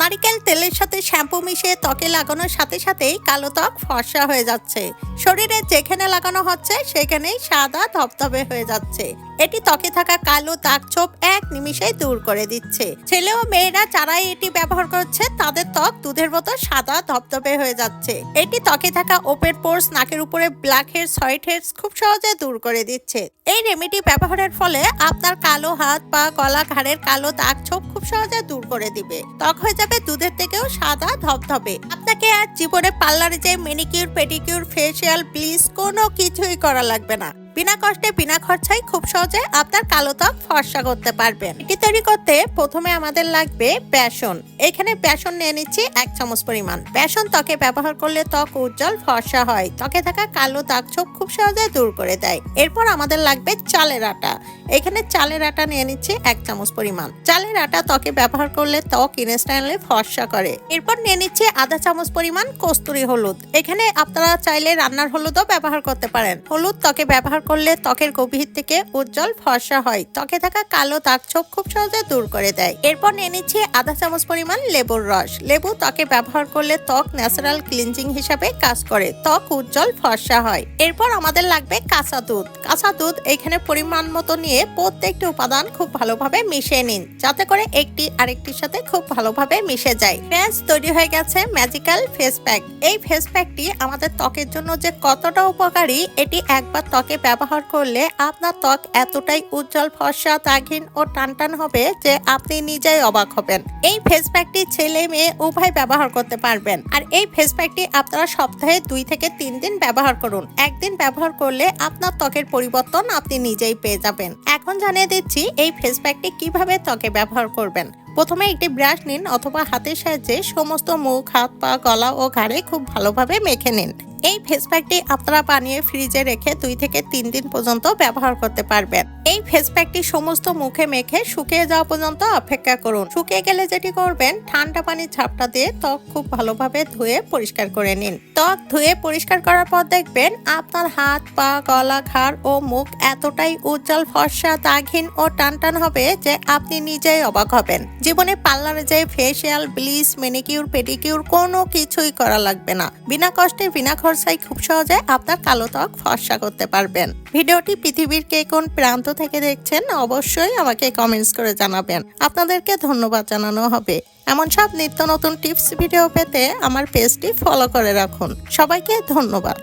নারিকেল তেলের সাথে শ্যাম্পু মিশিয়ে ত্বকে লাগানোর সাথে সাথেই কালো ত্বক ফর্সা হয়ে যাচ্ছে। শরীরে যেখানে লাগানো হচ্ছে, সেখানেই সাদা ধপধপে হয়ে যাচ্ছে। এটি ত্বকে থাকা কালো দাগ ছোপ এক নিমিষেই দূর করে দিচ্ছে। ছেলে ও মেয়েরা যারাই এটি ব্যবহার করছে, তাদের ত্বক দুধের মতো সাদা ধবধবে হয়ে যাচ্ছে। এটি ত্বকে থাকা ওপেন পোর্স, নাকের উপরে ব্ল্যাক হেডস, হোয়াইট হেডস খুব সহজে দূর করে দিচ্ছে। এই রেমেডি ব্যবহারের ফলে আপনার কালো হাত পা গলা ঘাড়ের কালো দাগ ছোপ খুব সহজে দূর করে দিবে। ত্বক হয়ে যাবে দুধের থেকেও সাদা ধবধবে। আপনাকে আর জীবনে পার্লারে যে মেনিকিউর পেডিকিউর ফেসিয়াল ব্লিচ কোনো কিছুই করা লাগবে না। বিনা কষ্টে বিনা খরচায় খুব সহজে আপনার কালো ত্বক ফর্সা করতে পারবেন। এটি তৈরি করতে প্রথমে আমাদের লাগবে বেসন। এখানে বেসন নিয়ে নিচ্ছি এক চামচ পরিমাণ। বেসন ত্বকে ব্যবহার করলে ত্বক উজ্জ্বল, ফর্সা হয়। ত্বকে থাকা কালো দাগ ছোপ খুব সহজে দূর করে দেয়। এরপর আমাদের লাগবে চালের আটা। এখানে চালের আটা নিয়ে নিচ্ছি এক চামচ পরিমাণ। চালের আটা ত্বকে ব্যবহার করলে ত্বক ইনস্ট্যান্টলি ফর্সা করে। এরপর নিয়ে নিচ্ছি আধা চামচ পরিমাণ কস্তুরি হলুদ। এখানে আপনারা চাইলে রান্নার হলুদও ব্যবহার করতে পারেন। হলুদ ত্বকে ব্যবহার করলে ত্বকের গভীর থেকে উজ্জ্বল ফর্সা হয়। ত্বকে থাকা কালো দাগ ছোপ খুব সহজে দূর করে দেয়। এরপর নিয়ে নিচ্ছি আধা চামচ পরিমাণ লেবুর রস। লেবু ত্বকে ব্যবহার করলে ত্বক ন্যাচারাল ক্লিনজিং হিসাবে কাজ করে। ত্বক উজ্জ্বল ফর্সা হয়। এরপর আমাদের লাগবে কাঁচা দুধ। কাঁচা দুধ এখানে পরিমাণ মতো নিয়ে প্রত্যেকটি উপাদান খুব ভালোভাবে মিশিয়ে নিন। যাতে করে একটি আরেকটির সাথে খুব ভালোভাবে মিশে যায়। ফেস তৈরি হয়ে গেছে ম্যাজিক্যাল ফেস প্যাক। এই ফেস প্যাকটি আমাদের ত্বকের জন্য যে কতটা উপকারী, এটি একবার ত্বকে ব্যবহার করলে আপনার ত্বক এতটাই উজ্জ্বল, ফর্সা, দাগহীন ও টানটান হবে যে আপনি নিজেই অবাক হবেন। এই ফেস প্যাকটি ছেলে মেয়ে উভয় ব্যবহার করতে পারবেন। আর এই ফেস প্যাকটি আপনারা সপ্তাহে দুই থেকে তিন দিন ব্যবহার করুন। একদিন ব্যবহার করলে আপনার ত্বকের পরিবর্তন আপনি নিজেই পেয়ে যাবেন। এখন জানিয়ে দিচ্ছি এই ফেস প্যাকটি কীভাবে ত্বকে ব্যবহার করবেন। প্রথমে একটি ব্রাশ নিন অথবা হাতের সাহায্যে সমস্ত মুখ হাত পা গলা ও ঘাড়ে খুব ভালোভাবে মেখে নিন। এই ফেস প্যাকটি আপনারা বানিয়ে ফ্রিজে রেখে দুই থেকে তিন দিন পর্যন্ত ব্যবহার করতে পারবেন। এই ফেস প্যাকটি সমস্ত মুখে মেখে শুকিয়ে যাওয়া পর্যন্ত অপেক্ষা করুন। শুকিয়ে গেলে যেটি করবেন, ঠান্ডা পানির ঝাপটা দিয়ে ত্বক খুব ভালোভাবে ধুয়ে পরিষ্কার করে নিন। ত্বক ধুয়ে পরিষ্কার করার পর দেখবেন আপনার হাত, পা, গলা, ঘাড় ও মুখ এতটাই উজ্জ্বল, ফর্সা, দাগহীন ও টানটান হবে যে আপনি নিজেই অবাক হবেন। জীবনে পার্লারে যে ফেসিয়াল ব্লিচ মেনিকিউর পেডিকিউর কোনো কিছুই করা লাগবে না। বিনা কষ্টে, বিনা খরচায় খুব সহজে আপনার কালো ত্বক ফর্সা করতে পারবেন। ভিডিওটি পৃথিবীর কে কোন প্রান্ত থেকে দেখছেন, অবশ্যই আমাকে কমেন্টস করে জানাবেন। আপনাদেরকে ধন্যবাদ জানানো হবে। এমন সব নিত্য নতুন টিপস ভিডিও পেতে আমার পেজটি ফলো করে রাখুন। সবাইকে ধন্যবাদ।